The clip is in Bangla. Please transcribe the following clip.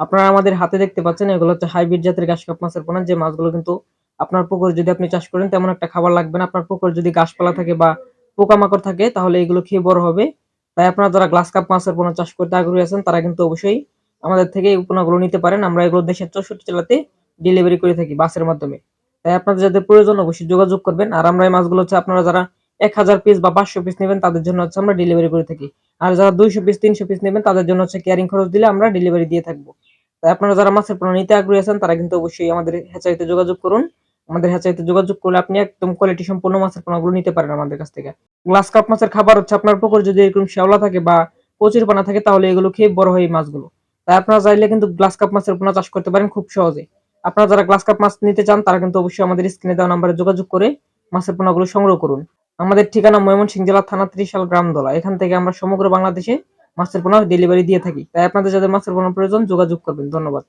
আপনারা আমাদের হাতে দেখতে পাচ্ছেন, এগুলো হচ্ছে হাইব্রিড জাতের ঘাস কাপ মাছের পোনা। যে মাছগুলো কিন্তু আপনার পুকুর যদি আপনি চাষ করেন, তেমন একটা খাবার লাগবে না। আপনার পুকুর যদি গাছপালা থাকে বা পোকামাকড় থাকে, তাহলে এগুলো খেয়ে বড় হবে। তাই আপনারা যারা গ্লাস কাপ মাছের পোনা চাষ করতে আগ্রহী আছেন, তারা কিন্তু অবশ্যই আমাদের থেকে এই পোনাগুলো নিতে পারেন। আমরা এগুলো দেশের চৌষট্টি জেলাতে ডেলিভারি করে থাকি বাসের মাধ্যমে। তাই আপনাদের যাদের প্রয়োজন, অবশ্যই যোগাযোগ করবেন। আর আমরা এই মাছগুলো হচ্ছে আপনারা যারা এক হাজার পিস বা পাঁচশো পিস নেবেন, তাদের জন্য হচ্ছে আমরা ডেলিভারি করে থাকি। আর যারা দুইশো পিস তিনশো পিস নেবেন, তাদের জন্য হচ্ছে ক্যারিং খরচ দিলে আমরা ডেলিভারি দিয়ে থাকব। তাই আপনারা যারা মাছের পোনা নিতে আগ্রহী আছেন, তারা কিন্তু অবশ্যই আমাদের হ্যাচারিতে যোগাযোগ করুন। আমাদের হ্যাচারিতে যোগাযোগ করলে আপনি একদম কোয়ালিটি সম্পূর্ণ মাছের পোনাগুলো নিতে পারেন আমাদের কাছ থেকে। গ্লাস কাপ মাছের খাবার হচ্ছে আপনার পুকুর যদি এরকম শ্যাওলা থাকে বা প্রচুর পানা থাকে, তাহলে এগুলো খেয়ে বড় হয় এই মাছগুলো। তাই আপনারা চাইলে কিন্তু গ্লাস কাপ মাছের পোনা চাষ করতে পারেন খুব সহজে। আপনারা যারা গ্লাস কাপ মাছ নিতে চান, তারা কিন্তু অবশ্যই আমাদের স্ক্রিনে দেওয়া নাম্বারে যোগাযোগ করে মাছের পোনাগুলো সংগ্রহ করুন। আমাদের ঠিকানা ময়মনসিংহ জেলা থানা ত্রিশাল গ্রামদলা এখান থেকে আমরা সমগ্র বাংলাদেশে মাছের পোনা ডেলিভারি দিয়ে থাকি। তাই আপনাদের যাদের মাছের পোনা প্রয়োজন যোগাযোগ করবেন। ধন্যবাদ।